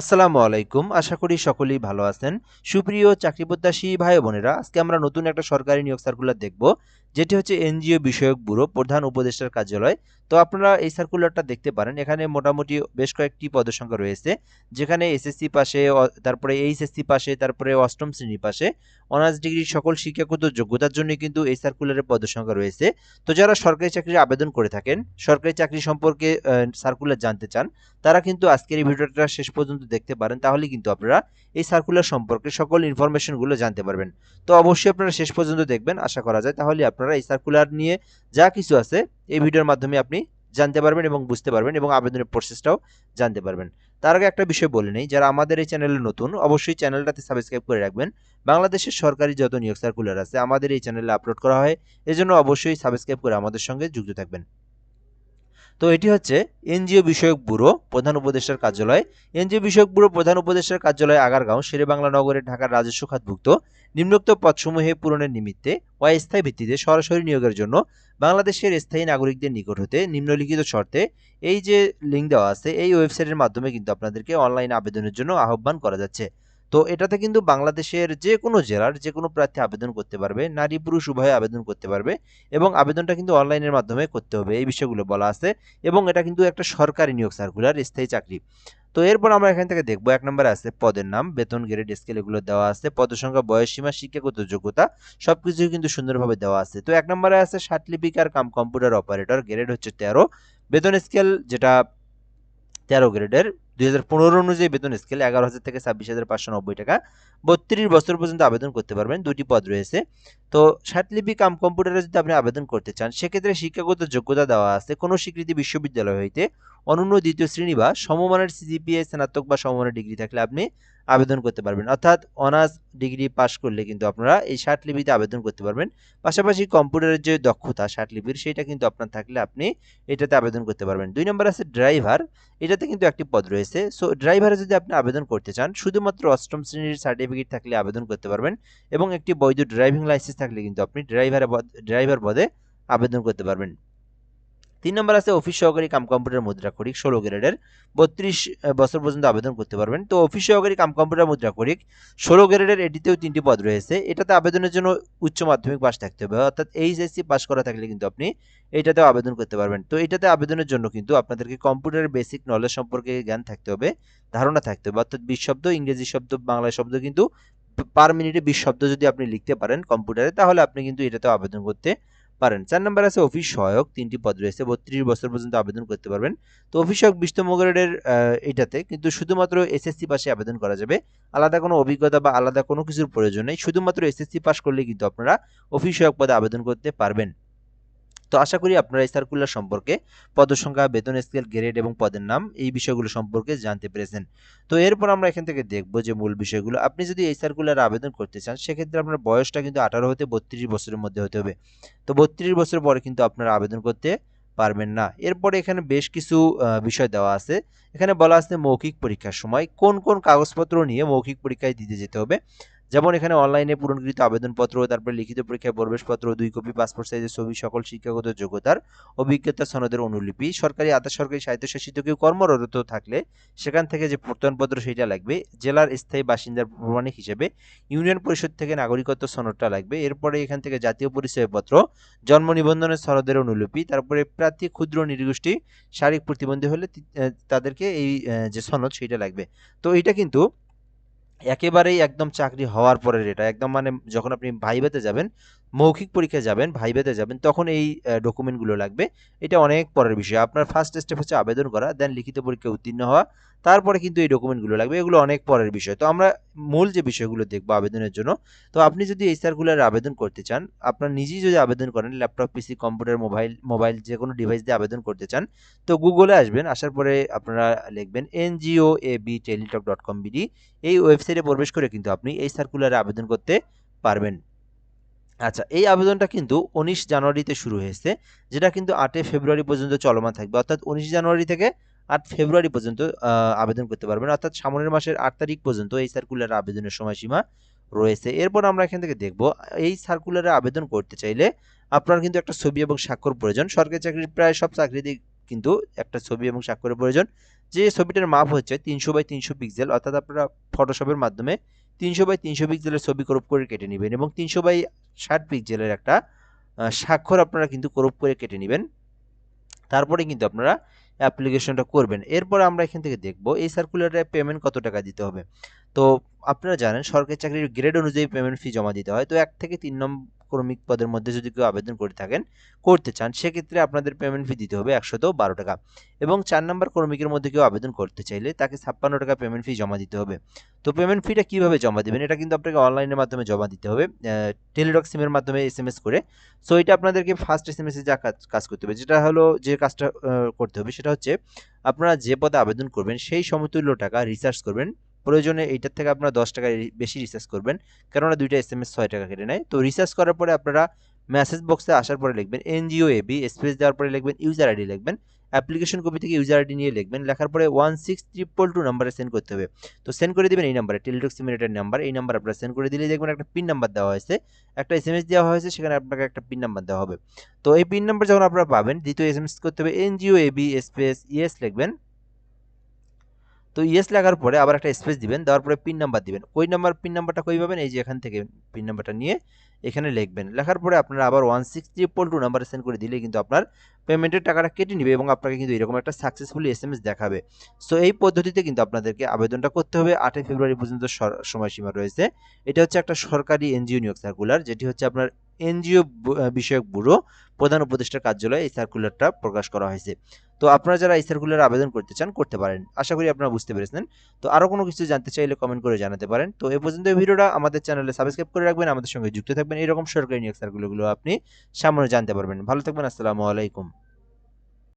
আসসালামু আলাইকুম। আশা করি সকলেই ভালো আছেন। সুপ্রিয় চাকরি প্রত্যাশী ভাই বোনেরা, আজকে আমরা নতুন একটা সরকারি নিয়োগ সার্কুলার দেখব, যেটি হচ্ছে এনজিও বিষয়ক ব্যুরো, প্রধান উপদেষ্টার কার্যালয়। তো আপনারা এই সার্কুলারটা দেখতে পারেন। এখানে মোটামুটি বেশ কয়েকটি পদের সংখ্যা রয়েছে, যেখানে এসএসসি পাশে তারপরে এইচএসসি পাশে, তারপরে অষ্টম শ্রেণি পাশে। অনার্স ডিগ্রি সকল শিক্ষাগত যোগ্যতার জন্য কিন্তু এই সার্কুলারের পদের সংখ্যা রয়েছে। তো যারা সরকারি চাকরির আবেদন করে থাকেন, সরকারি চাকরি সম্পর্কে সার্কুলার জানতে চান, তারা কিন্তু আজকের এই ভিডিওটা শেষ পর্যন্ত দেখতে পারেন তাহলে কিন্তু আপনারা এই সার্কুলার সম্পর্কে সকল ইনফরমেশনগুলো জানতে পারবেন। তো অবশ্যই আপনারা শেষ পর্যন্ত দেখবেন, আশা করা যায় তাহলে আপনারা এই সার্কুলার নিয়ে যা কিছু আছে এই ভিডিওর মাধ্যমে আপনি জানতে পারবেন এবং বুঝতে পারবেন এবং আবেদনের প্রসেসটাও জানতে পারবেন। তার আগে একটা বিষয় বলে নেই, যারা আমাদের এই চ্যানেলে নতুন, অবশ্যই চ্যানেলটাতে সাবস্ক্রাইব করে রাখবেন। বাংলাদেশের সরকারি যত নিয়োগ সার্কুলার আছে, আমাদের এই চ্যানেলে আপলোড করা হয়। এজন্য অবশ্যই সাবস্ক্রাইব করে আমাদের সঙ্গে যুক্ত থাকবেন। তো এটি হচ্ছে এনজিও বিষয়ক ব্যুরো, প্রধান উপদেষ্টার কার্যালয়। এনজিও বিষয়ক ব্যুরো, প্রধান উপদেষ্টার কার্যালয়, আগারগাঁও, শেরেবাংলা নগরে ঢাকার রাজস্ব খাতভুক্ত নিম্নোক্ত পদসমূহে পূরণের নিমিত্তে অস্থায়ী ভিত্তিতে সরাসরি নিয়োগের জন্য বাংলাদেশের স্থায়ী নাগরিকদের নিকট হতে নিম্নলিখিত শর্তে এই যে লিঙ্ক দেওয়া আছে, এই ওয়েবসাইটের মাধ্যমে কিন্তু আপনাদেরকে অনলাইন আবেদনের জন্য আহ্বান করা যাচ্ছে। তো এটাতে কিন্তু বাংলাদেশের যে কোনো জেলার যে কোনো প্রার্থী আবেদন করতে পারবে, নারী পুরুষ উভয়ে আবেদন করতে পারবে এবং আবেদনটা কিন্তু অনলাইনের মাধ্যমে করতে হবে, এই বিষয়গুলো বলা আছে এবং এটা কিন্তু একটা সরকারি নিয়োগ সার্কুলার স্থায়ী চাকরি। তো এরপর আমরা এখান থেকে দেখব, এক নম্বরে আছে পদের নাম, বেতন গ্রেড স্কেল এগুলো দেওয়া আছে পদ সংখ্যা বয়স সীমা, শিক্ষাগত যোগ্যতা সব সবকিছু কিন্তু সুন্দরভাবে দেওয়া আছে। তো এক নম্বরে আছে ষাটলিপিকার কাম কম্পিউটার অপারেটর গ্রেড হচ্ছে তেরো, বেতন স্কেল যেটা তেরো গ্রেডের দুই হাজার পনেরো অনুযায়ী বেতন স্কেল এগারো হাজার থেকে ছাব্বিশ হাজার পাঁচশো নব্বই টাকা। বত্রিশ বছর পর্যন্ত আবেদন করতে পারবেন দুটি পদ রয়েছে। তো সাতলিপি কাম কম্পিউটারে যদি আপনি আবেদন করতে চান, সেক্ষেত্রে শিক্ষাগত যোগ্যতা দেওয়া আছে কোনো স্বীকৃতি বিশ্ববিদ্যালয় হইতে। অনন্য দ্বিতীয় শ্রেণি বা সমমানের সিজিপিএ স্নাতক বা সমমানের ডিগ্রি থাকলে আপনি আবেদন করতে পারবেন। অর্থাৎ অনার্স ডিগ্রি পাশ করলে কিন্তু আপনারা এই ষাটলিপিতে আবেদন করতে পারবেন। পাশাপাশি কম্পিউটারের যে দক্ষতা ষাটলিপির সেটা কিন্তু আপনার থাকলে আপনি এটাতে আবেদন করতে পারবেন। দুই নম্বর আছে ড্রাইভার। এটাতে কিন্তু একটি পদ রয়েছে। সো, ড্রাইভারে যদি আপনি আবেদন করতে চান, শুধুমাত্র অষ্টম শ্রেণির সার্টিফিকেট থাকলে আবেদন করতে পারবেন এবং একটি বৈধ ড্রাইভিং লাইসেন্স থাকলে কিন্তু আপনি ড্রাইভারে ড্রাইভার পদে আবেদন করতে পারবেন। তিন নম্বর আছে অফিস সহকারী কাম কম্পিউটার মুদ্রা করিক, ষোলো গ্রেডের বত্রিশ বছর পর্যন্ত আবেদন করতে পারবেন। তো অফিস সহকারী কাম কম্পিউটার মুদ্রা করিক, ষোলো গ্রেডের এটিতেও তিনটি পদ রয়েছে। এটাতে আবেদনের জন্য উচ্চ মাধ্যমিক পাস থাকতে হবে। অর্থাৎ এইচএসসি পাস করা থাকলে কিন্তু আপনি এটাতেও আবেদন করতে পারবেন। তো এটাতে আবেদনের জন্য কিন্তু আপনাদেরকে কম্পিউটারের বেসিক নলেজ সম্পর্কে জ্ঞান থাকতে হবে, ধারণা থাকতে হবে। অর্থাৎ বিশ শব্দ, ইংরেজি শব্দ, বাংলা শব্দ কিন্তু পার মিনিটে বিশ শব্দ যদি আপনি লিখতে পারেন কম্পিউটারে তাহলে আপনি কিন্তু এটাতেও আবেদন করতে পারেন। চার নম্বর আছে অফিস সহায়ক, তিনটি পদ রয়েছে, বত্রিশ বছর পর্যন্ত আবেদন করতে পারবেন। তো অফিস সহায়ক বিশতম এটাতে কিন্তু শুধুমাত্র এসএসসি পাশে আবেদন করা যাবে। আলাদা কোনো অভিজ্ঞতা বা আলাদা কোনো কিছুর প্রয়োজন নেই। শুধুমাত্র এসএসসি পাশ করলে কিন্তু আপনারা অফিস সহায়ক পদে আবেদন করতে পারবেন। তো আশা করি আপনারা এই সার্কুলার সম্পর্কে পদসংখ্যা, বেতন স্কেল গ্রেড এবং পদের নাম এই বিষয়গুলো সম্পর্কে জানতে পেরেছেন। তো এরপর আমরা এখান থেকে দেখব যে মূল বিষয়গুলো। আপনি যদি এই সার্কুলার আবেদন করতে চান, সেক্ষেত্রে আপনার বয়সটা কিন্তু আঠারো হতে বত্রিশ বছরের মধ্যে হতে হবে। তো বত্রিশ বছর পরে কিন্তু আপনারা আবেদন করতে পারবেন না। এরপরে এখানে বেশ কিছু বিষয় দেওয়া আছে। এখানে বলা আছে মৌখিক পরীক্ষার সময় কোন কোন কাগজপত্র নিয়ে মৌখিক পরীক্ষায় দিতে যেতে হবে। যেমন এখানে অনলাইনে পূরণকৃত আবেদনপত্র, তারপরে লিখিত পরীক্ষায় প্রবেশপত্র, দুই কপি পাসপোর্ট সাইজের ছবি, সকল শিক্ষাগত যোগ্যতার অভিজ্ঞতা সনদের অনুলিপি, সরকারি আধা সরকারি স্বায়ত্তশাসিত কেউ কর্মরত থাকলে সেখান থেকে যে প্রত্যয়নপত্র সেটা লাগবে, জেলার স্থায়ী বাসিন্দার প্রমাণিক হিসেবে, ইউনিয়ন পরিষদ থেকে নাগরিকত্ব সনদটা লাগবে, এরপরে এখান থেকে জাতীয় পরিচয়পত্র, জন্ম নিবন্ধনের সনদের অনুলিপি, তারপরে প্রার্থী ক্ষুদ্র নির্গোষ্ঠী শারীরিক প্রতিবন্ধী হলে তাদেরকে এই যে সনদ সেটা লাগবে। তো এটা কিন্তু একেবারেই একদম চাকরি হওয়ার পরের এটা। একদম মানে যখন আপনি ভাইভাতে যাবেন মৌখিক পরীক্ষায় যাবেন ভাইভাতে যাবেন, তখন এই ডকুমেন্টগুলো লাগবে। এটা অনেক পরের বিষয়। আপনার ফার্স্ট স্টেপ হচ্ছে আবেদন করা দেন লিখিত পরীক্ষায় উত্তীর্ণ হওয়া, তারপরে কিন্তু এই ডকুমেন্টগুলো লাগবে। এগুলো অনেক পরের বিষয়। তো আমরা মূল যে বিষয়গুলো দেখব আবেদনের জন্য, তো আপনি যদি এই সার্কুলার আবেদন করতে চান, আপনার নিজেই যদি আবেদন করেন laptop PC computer mobile mobile যে কোনো ডিভাইস দিয়ে আবেদন করতে চান, তো গুগলে আসবেন, আসার পরে আপনারা লিখবেন NGO A B Teletalk dot com BD এই ওয়েবসাইটে প্রবেশ করে কিন্তু আপনি এই সার্কুলারে আবেদন করতে পারবেন। আচ্ছা এই আবেদনটা কিন্তু উনিশ জানুয়ারিতে শুরু হয়েছে, যেটা কিন্তু আটই ফেব্রুয়ারি পর্যন্ত চলমান থাকবে। অর্থাৎ উনিশ জানুয়ারি থেকে আট ফেব্রুয়ারি পর্যন্ত আবেদন করতে পারবেন। অর্থাৎ সামনের মাসের আট তারিখ পর্যন্ত এই সার্কুলার আবেদনের সময়সীমা রয়েছে। এরপর আমরা এখান থেকে দেখব, এই সার্কুলারে আবেদন করতে চাইলে আপনার কিন্তু একটা ছবি এবং স্বাক্ষর প্রয়োজন। সরকারি চাকরির প্রায় সব চাকরি কিন্তু একটা ছবি এবং স্বাক্ষরের প্রয়োজন। যে ছবিটার মাপ হচ্ছে তিনশো বাই তিনশো পিক্সেল অর্থাৎ আপনারা ফটোশপের মাধ্যমে তিনশো বাই তিনশো পিক্সেলের ছবি ক্রপ করে কেটে নেবেন এবং তিনশো বাই ষাট পিক্সেলের একটা স্বাক্ষর আপনারা কিন্তু ক্রপ করে কেটে নেবেন। তারপরে কিন্তু আপনারা অ্যাপ্লিকেশনটা করবেন। এরপর আমরা এখান থেকে দেখব, এই সার্কুলারে পেমেন্ট কত টাকা দিতে হবে? তো আপনারা জানেন, সরকারি চাকরির গ্রেড অনুযায়ী পেমেন্ট ফি জমা দিতে হয়। তো এক থেকে তিন নম্বর ক্রমিক পদের মধ্যে যদি কেউ আবেদন করে থাকেন, করতে চান, সেক্ষেত্রে আপনাদের পেমেন্ট ফি দিতে হবে একশত বারো টাকা। এবং চার নম্বর ক্রমিকের মধ্যে কেউ আবেদন করতে চাইলে তাকে ছাপ্পান্ন টাকা পেমেন্ট ফি জমা দিতে হবে। তো পেমেন্ট ফিটা কীভাবে জমা দেবেন? এটা কিন্তু আপনাকে অনলাইনের মাধ্যমে জমা দিতে হবে। টেলিডক সিমের মাধ্যমে এস এম এস করে। সো এটা আপনাদেরকে ফার্স্ট এস এম এসে যা কাজ কাজ করতে হবে, যেটা হলো যে কাজটা করতে হবে, সেটা হচ্ছে আপনারা যে পদে আবেদন করবেন, সেই সমতুল্য টাকা রিচার্জ করবেন। প্রয়োজনে এইটার থেকে আপনারা দশ টাকা বেশি রিচার্জ করবেন। কেননা দুইটা এস এম এস ছয় টাকা কেটে নেয়। তো রিচার্জ করার পরে আপনারা মেসেজ বক্সে আসার পরে লিখবেন এনজিও এবি স্পেস দেওয়ার পরে লিখবেন ইউজার আইডি লিখবেন। অ্যাপ্লিকেশন কপি থেকে ইউজার আইডি নিয়ে লিখবেন। লেখার পরে ওয়ান সিক্স ট্রিপল টু নাম্বারে সেন্ড করতে হবে। তো সেন্ড করে দিবেন এই নাম্বারে টেলিটক সিমিনেটার নাম্বার এই নাম্বার আপনারা সেন্ড করে দিলে দেখবেন একটা পিন নাম্বার দেওয়া হয়েছে। একটা এস এম এস দেওয়া হয়েছে, সেখানে আপনাকে একটা পিন নাম্বার দেওয়া হবে। তো এই পিন নাম্বার যখন আপনারা পাবেন, দ্বিতীয় এস এম এস করতে হবে এনজিও এবি স্পেস ইএস লিখবেন। তো ইয়েস লাগার পরে আবার একটা স্পেস দিবেন, দেওয়ার পরে পিন নাম্বার দিবেন। ওই নাম্বার পিন নাম্বারটা কই পাবেন? এই যে এখান থেকে পিন নাম্বারটা নিয়ে এখানে লিখবেন। লেখার পরে আপনারা আবার ওয়ান সিক্স ট্রিপল টু নাম্বারে সেন্ড করে দিলে কিন্তু আপনার পেমেন্টের টাকাটা কেটে নিবে এবং আপনাকে কিন্তু এরকম একটা সাকসেসফুলি এস এম এস দেখাবে। সো এই পদ্ধতিতে কিন্তু আপনাদেরকে আবেদনটা করতে হবে। আটই ফেব্রুয়ারি পর্যন্ত সময়সীমা রয়েছে। এটা হচ্ছে একটা সরকারি এনজিও নিয়োগ সার্কুলার যেটি হচ্ছে আপনার এনজিও বিষয়ক ব্যুরো, প্রধান উপদেষ্টার কার্যালয়ে এই সার্কুলারটা প্রকাশ করা হয়েছে। তো, আপনারা যারা এই সার্কুলার আবেদন করতে চান, করতে পারেন। আশা করি আপনারা বুঝতে পেরেছেন। তো আরও কোনো কিছু জানতে চাইলে কমেন্ট করে জানাতে পারেন। তো, এ পর্যন্ত ভিডিওটা আমাদের চ্যানেলে সাবস্ক্রাইব করে রাখবেন, আমাদের সঙ্গে যুক্ত থাকবেন। এরকম সরকারি নিয়োগ সার্কুলারগুলো আপনি সামনে জানতে পারবেন। ভালো থাকবেন আসসালামু আলাইকুম।